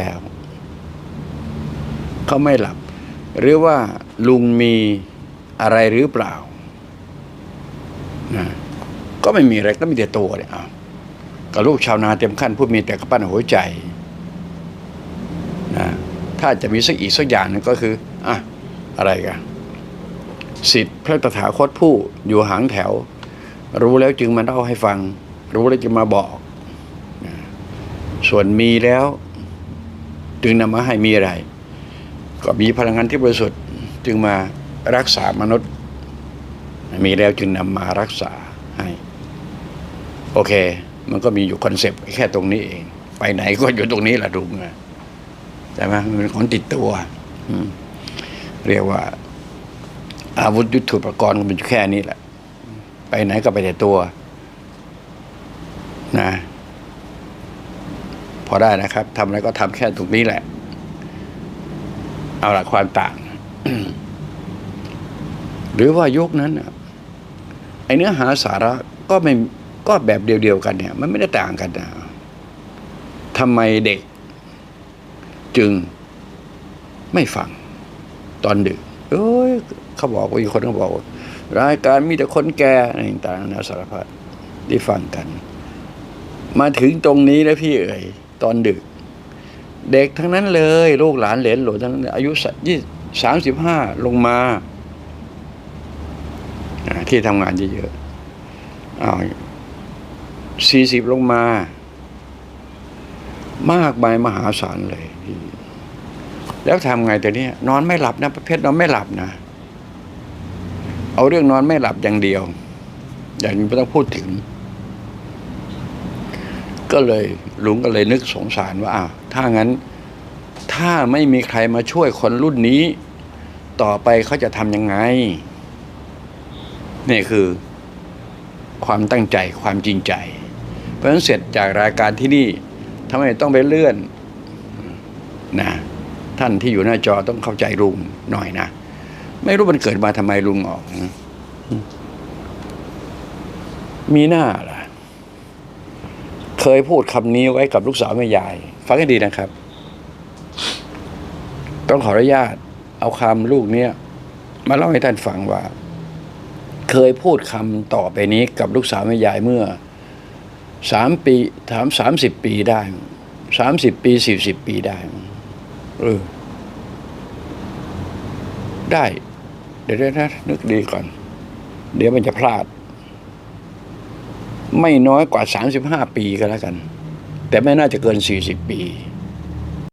แล้วเขาไม่หลับ หรือว่าลุงมีอะไรหรือเปล่านะก็ไม่มีอะไรก็มีแต่ตัวเนี่ยอ้าวกับลูกชาวนาเต็มขั้นผู้มีแต่กระปั้นหัวใจนะถ้าจะมีสักอีกสักอย่างนึงก็คืออะอะไรกันสิทธิพระตถาคตผู้อยู่หางแถว รู้แล้วจึงมาเล่าให้ฟัง รู้แล้วจึงมาบอกนะส่วนมีแล้ว จึงนำมาให้มีอะไร ก็มีพลังงานที่บริสุทธิ์จึงมารักษามนุษย์ มีแล้วจึงนำมารักษาให้โอเค มันก็มีอยู่คอนเซปต์แค่ตรงนี้เอง ไปไหนก็อยู่ตรงนี้แหละลุงใช่ไหมมันเป็นของติดตัวเรียกว่า อาวุธยุทโธปกรณ์มันแค่นี้แหละ ไปไหนก็ไปแต่ตัว นะ อได้นะครับทำอะไรก็ทำแค่ตรงนี้แหละ เอาละความต่าง หรือว่ายุคนั้นน่ะไอเนื้อหาสาระก็ไม่ก็แบบเดียวๆกันเนี่ย มันไม่ได้ต่างกันนะทำไมเด็ก จึงไม่ฟังตอนดึกเอ้ยเขาบอกว่าอีกคนเขาบอกว่ารายการมีแต่คนแก่อะไรต่างๆนะสารพัดที่ฟังกัน มาถึงตรงนี้แล้วพี่เอ๋ย ตอนดึก เด็กทั้งนั้นเลยลูกหลานเหลนหลนทั้งนั้นอายุยี่สามสิบห้าลงมาที่ทำงานเยอะๆอาสี่สิบลงมา มากมายมหาศาลเลย แล้วทำไงแต่เนี้ยนอนไม่หลับนะประเภทนอนไม่หลับนะ เอาเรื่องนอนไม่หลับอย่างเดียว อย่างนี้ไม่ต้องพูดถึง ก็เลยลุงก็เลยนึกสงสารว่าอ้าวถ้างั้น ถ้าไม่มีใครมาช่วยคนรุ่นนี้ ต่อไปเขาจะทำยังไง นี่คือ ความตั้งใจความจริงใจ เพราะฉะนั้นเสร็จจากรายการที่นี่ทำไมต้องไปเลื่อนนะท่านที่อยู่หน้าจอต้องเข้าใจลุงหน่อยนะไม่รู้มันเกิดมาทำไมลุงออก มีหน้าล่ะ เคยพูดคำนี้ไว้กับลูกสาวแม่ยาย ฟังให้ดีนะครับ ต้องขออนุญาต เอาคำลูกเนี้ยมาเล่าให้ท่านฟังว่า เคยพูดคำต่อไปนี้กับลูกสาวแม่ยายเมื่อสามปีถามสามสิบปีได้สามสิบปีสี่สิบปีได้เออได้ เดี๋ยวนะนึกดีก่อน เดี๋ยวมันจะพลาด ไม่น้อยกว่า 35 ปีก็แล้วกัน แต่ไม่น่าจะเกิน 40 ปี